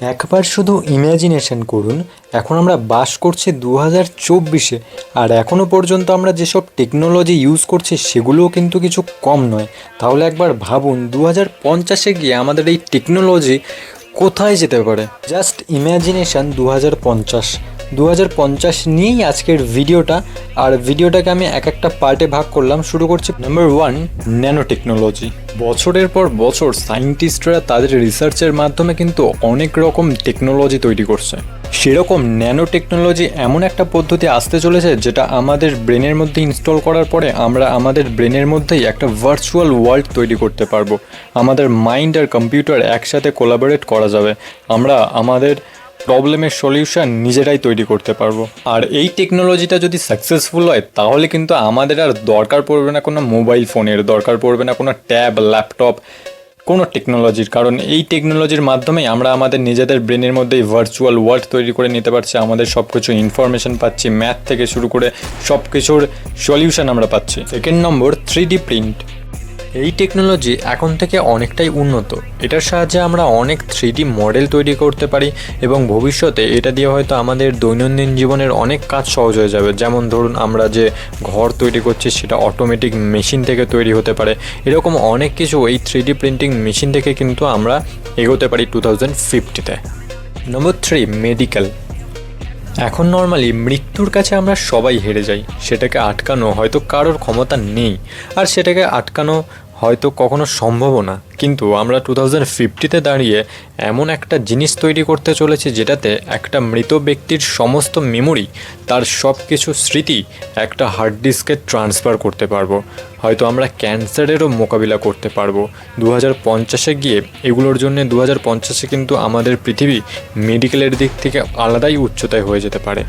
একবার শুধু ইমাজিনেশন করুন। এখন আমরা বাস করছি দু হাজার চব্বিশে। আর এখনও পর্যন্ত আমরা যেসব টেকনোলজি ইউজ করছি, সেগুলোও কিন্তু কিছু কম নয়। তাহলে একবার ভাবুন দু হাজার পঞ্চাশে গিয়ে আমাদের এই টেকনোলজি কোথায় যেতে পারে? জাস্ট ইম্যাজিনেশান দু হাজার পঞ্চাশ। দু হাজার পঞ্চাশ নিয়েই আজকের ভিডিওটা। আর ভিডিওটাকে আমি এক একটা পার্টে ভাগ করলাম। শুরু করছি নাম্বার ওয়ান ন্যানো টেকনোলজি বছরের পর বছর সায়েন্টিস্টরা তাদের রিসার্চের মাধ্যমে কিন্তু অনেক রকম টেকনোলজি তৈরি করছে। সেরকম ন্যানো টেকনোলজি এমন একটা পদ্ধতি আসতে চলেছে, যেটা আমাদের ব্রেনের মধ্যে ইনস্টল করার পরে আমরা আমাদের ব্রেনের মধ্যেই একটা ভার্চুয়াল ওয়ার্ল্ড তৈরি করতে পারব। আমাদের মাইন্ড আর কম্পিউটার একসাথে কোলাবোরেট করা যাবে। আমরা আমাদের প্রবলেমের সলিউশন নিজেরাই তৈরি করতে পারব। আর এই টেকনোলজিটা যদি সাকসেসফুল হয়, তাহলে কিন্তু আমাদের আর দরকার পড়বে না কোনো মোবাইল ফোনের দরকার পড়বে না কোনো ট্যাব ল্যাপটপ কোনো টেকনোলজির কারণ এই টেকনোলজির মাধ্যমেই আমরা আমাদের নিজেদের ব্রেনের মধ্যেই ভার্চুয়াল ওয়ার্ল্ড তৈরি করে নিতে পারছি, আমাদের সব কিছু ইনফরমেশন পাচ্ছি ম্যাথ থেকে শুরু করে সব কিছুর সলিউশন আমরা পাচ্ছি। সেকেন্ড নম্বর থ্রি প্রিন্ট এই টেকনোলজি এখন থেকে অনেকটাই উন্নত। এটার সাহায্যে আমরা অনেক থ্রি মডেল তৈরি করতে পারি এবং ভবিষ্যতে এটা দিয়ে হয়তো আমাদের দৈনন্দিন জীবনের অনেক কাজ সহজ হয়ে যাবে। যেমন ধরুন আমরা যে ঘর তৈরি করছি, সেটা অটোমেটিক মেশিন থেকে তৈরি হতে পারে। এরকম অনেক কিছু এই থ্রি প্রিন্টিং মেশিন থেকে কিন্তু আমরা এগোতে পারি টু থাউজেন্ড ফিফটিতে নম্বর থ্রি মেডিকেল এখন নর্মালি মৃত্যুর কাছে আমরা সবাই হেরে যাই, সেটাকে আটকানো হয়তো কারোর ক্ষমতা নেই, আর সেটাকে আটকানো হয়তো কখনো সম্ভবও না। কিন্তু আমরা টু থাউজেন্ড ফিফটিতে দাঁড়িয়ে এমন একটা জিনিস তৈরি করতে চলেছি যেটাতে একটা মৃত ব্যক্তির সমস্ত মেমোরি তার সব কিছু স্মৃতি একটা হার্ড ডিস্কে ট্রান্সফার করতে পারব। হয়তো আমরা ক্যান্সারেরও মোকাবিলা করতে পারব। দু হাজার পঞ্চাশে গিয়ে এগুলোর জন্য দু হাজার পঞ্চাশে কিন্তু আমাদের পৃথিবী মেডিকেলের দিক থেকে আলাদাই উচ্চতায় হয়ে যেতে পারে।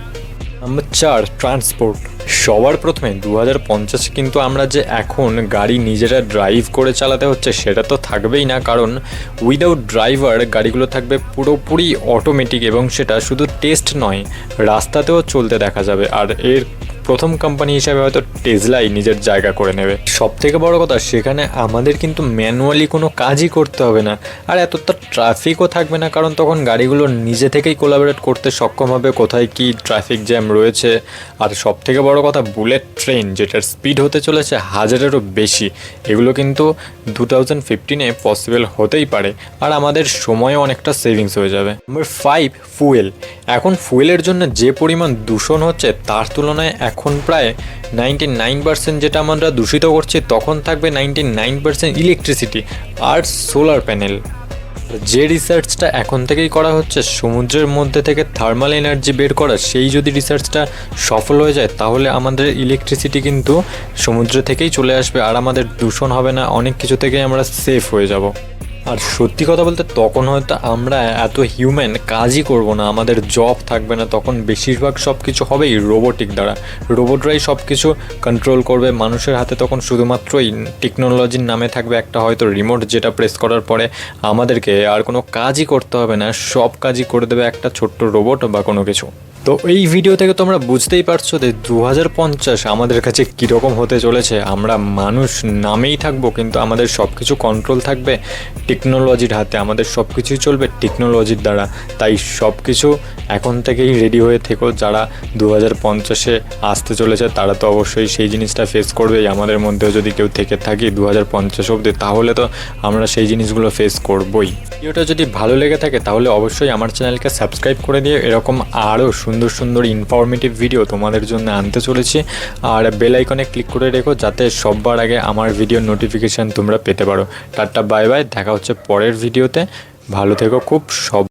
নাম্বার চার ট্রান্সপোর্ট। সবার প্রথমে দু হাজার পঞ্চাশে কিন্তু আমরা যে এখন গাড়ি নিজেরা ড্রাইভ করে চালাতে হচ্ছে, সেটা তো থাকবেই না। কারণ উইদাউট ড্রাইভার গাড়িগুলো থাকবে পুরোপুরি অটোমেটিক এবং সেটা শুধু টেস্ট নয়, রাস্তাতেও চলতে দেখা যাবে। আর এর প্রথম কোম্পানি হিসাবে হয়তো টেজলাই নিজের জায়গা করে নেবে। সব থেকে বড় কথা, সেখানে আমাদের কিন্তু ম্যানুয়ালি কোনো কাজই করতে হবে না। আর এতটা ট্রাফিকও থাকবে না, কারণ তখন গাড়িগুলো নিজে থেকেই কোলাবোরেট করতে সক্ষম হবে, কোথায় কি ট্রাফিক জ্যাম রয়েছে। আর সব থেকে বড় কথা বুলেট ট্রেন যেটার স্পিড হতে চলেছে হাজারেরও বেশি, এগুলো কিন্তু টু থাউজেন্ড ফিফটিনে পসিবল হতেই পারে। আর আমাদের সময়ও অনেকটা সেভিংস হয়ে যাবে। নাম্বার ফাইভ ফুয়েল এখন ফুয়েলের জন্য যে পরিমাণ দূষণ হচ্ছে, তার তুলনায় এখন প্রায় নাইনটি নাইন পার্সেন্ট যেটা আমরা দূষিত করছি, তখন থাকবে নাইনটি নাইন পার্সেন্ট ইলেকট্রিসিটি আর সোলার প্যানেল যে রিসার্চটা এখন থেকেই করা হচ্ছে, সমুদ্রের মধ্যে থেকে থার্মাল এনার্জি বের করা, সেই যদি রিসার্চটা সফল হয়ে যায়, তাহলে আমাদের ইলেকট্রিসিটি কিন্তু সমুদ্র থেকেই চলে আসবে, আর আমাদের দূষণ হবে না, অনেক কিছু থেকেই আমরা সেফ হয়ে যাব। আর সত্যি কথা বলতে তখন হয়তো আমরা এত হিউম্যান কাজই করব না, আমাদের জব থাকবে না, তখন বেশিরভাগ সব কিছু হবেই রোবোটিক দ্বারা। রোবটরাই সব কিছু কন্ট্রোল করবে, মানুষের হাতে তখন শুধুমাত্রই টেকনোলজির নামে থাকবে একটা হয়তো রিমোট যেটা প্রেস করার পরে আমাদেরকে আর কোনো কাজই করতে হবে না, সব কাজই করে দেবে একটা ছোট্ট রোবট বা কোনো কিছু। তো এই ভিডিও থেকে তোমরা বুঝতেই পারছ যে দু হাজার পঞ্চাশ আমাদের কাছে কীরকম হতে চলেছে। আমরা মানুষ নামেই থাকব, কিন্তু আমাদের সব কিছু কন্ট্রোল থাকবে টেকনোলজির হাতে। আমাদের সব কিছুই চলবে টেকনোলজির দ্বারা। তাই সব কিছু এখন থেকেই রেডি হয়ে থেকো। যারা দু হাজার পঞ্চাশে আসতে চলেছে, তারা তো অবশ্যই সেই জিনিসটা ফেস করবেই। আমাদের মধ্যেও যদি কেউ থেকে থাকি দু হাজার পঞ্চাশ অবধি, তাহলে তো আমরা সেই জিনিসগুলো ফেস করবই। ভিডিওটা যদি ভালো লেগে থাকে, তাহলে অবশ্যই আমার চ্যানেলকে সাবস্ক্রাইব করে দিয়ে এরকম আরও সুন্দর সুন্দর ইনফরমেটিভ ভিডিও তোমাদের জন্য আনতে চলেছি। আর বেল আইকনে ক্লিক করে রেখো, যাতে সববার আগে আমার ভিডিও নোটিফিকেশান তোমরা পেতে পারো। টাটা বাই বাই দেখা হচ্ছে পরের ভিডিওতে ভালো থেকো খুব, সব